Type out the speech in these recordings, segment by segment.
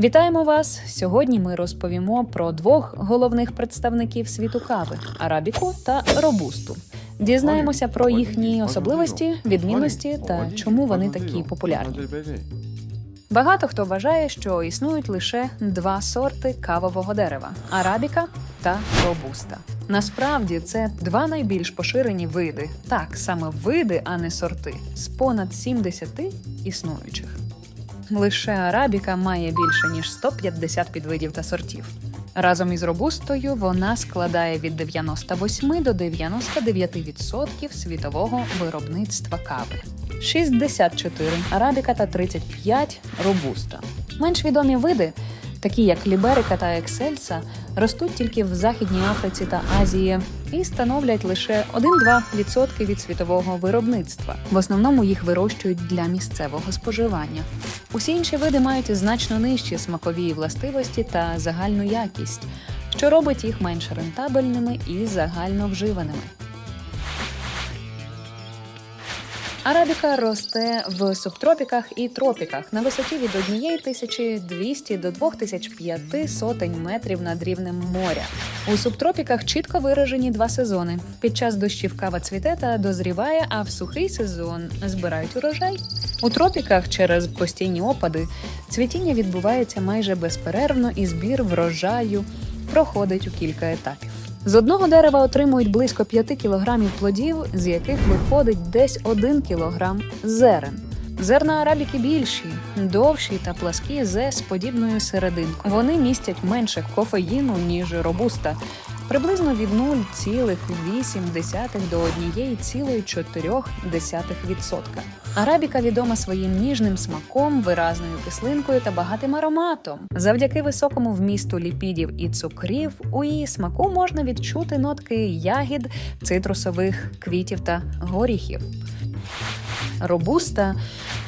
Вітаємо вас! Сьогодні ми розповімо про двох головних представників світу кави арабіку та робусту. Дізнаємося про їхні особливості, відмінності та чому вони такі популярні. Багато хто вважає, що існують лише два сорти кавового дерева арабіка та робуста. Насправді це два найбільш поширені види. Так, саме види, а не сорти, з понад 70 існуючих. Лише арабіка має більше ніж 150 підвидів та сортів. Разом із робустою вона складає від 98 до 99% світового виробництва кави. 64 арабіка та 35 робуста. Менш відомі види, такі як ліберика та ексельса, ростуть тільки в Західній Африці та Азії і становлять лише 1-2% від світового виробництва. В основному їх вирощують для місцевого споживання. Усі інші види мають значно нижчі смакові властивості та загальну якість, що робить їх менш рентабельними і загально вживаними. Арабіка росте в субтропіках і тропіках на висоті від 1200 до 2005 сотень метрів над рівнем моря. У субтропіках чітко виражені два сезони. Під час дощів кава цвіте та дозріває, а в сухий сезон збирають урожай. У тропіках через постійні опади цвітіння відбувається майже безперервно, і збір врожаю проходить у кілька етапів. З одного дерева отримують близько 5 кілограмів плодів, з яких виходить десь 1 кілограм зерен. Зерна арабіки більші, довші та пласкі з подібною серединкою. Вони містять менше кофеїну, ніж робуста, приблизно від 0,8 до 1,4%. Арабіка відома своїм ніжним смаком, виразною кислинкою та багатим ароматом. Завдяки високому вмісту ліпідів і цукрів у її смаку можна відчути нотки ягід, цитрусових квітів та горіхів. Робуста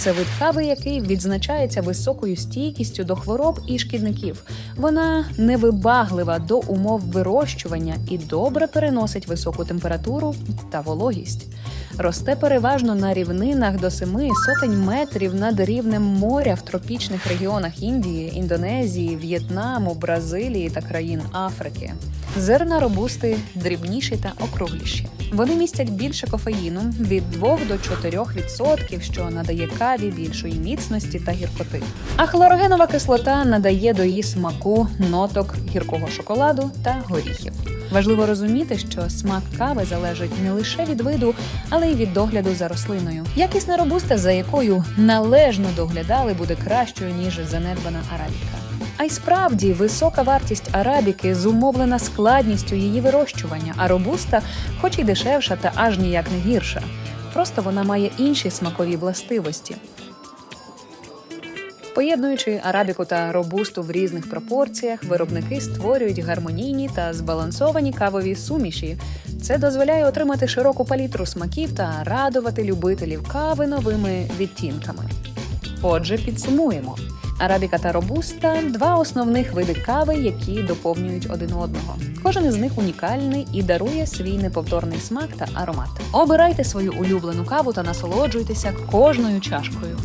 це вид кави, який відзначається високою стійкістю до хвороб і шкідників. Вона невибаглива до умов вирощування і добре переносить високу температуру та вологість. Росте переважно на рівнинах до семи сотень метрів над рівнем моря в тропічних регіонах Індії, Індонезії, В'єтнаму, Бразилії та країн Африки. Зерна робусти дрібніші та округліші. Вони містять більше кофеїну від 2 до 4%, що надає каві більшої міцності та гіркоти. А хлорогенова кислота надає до її смаку ноток гіркого шоколаду та горіхів. Важливо розуміти, що смак кави залежить не лише від виду, але й від догляду за рослиною. Якісна робуста, за якою належно доглядали, буде кращою ніж занедбана арабіка. А й справді висока вартість арабіки зумовлена складністю її вирощування, а робуста, хоч і дешевша, та аж ніяк не гірша. Просто вона має інші смакові властивості. Поєднуючи арабіку та робусту в різних пропорціях, виробники створюють гармонійні та збалансовані кавові суміші. Це дозволяє отримати широку палітру смаків та радувати любителів кави новими відтінками. Отже, підсумуємо. Арабіка та робуста два основних види кави, які доповнюють один одного. Кожен із них унікальний і дарує свій неповторний смак та аромат. Обирайте свою улюблену каву та насолоджуйтеся кожною чашкою.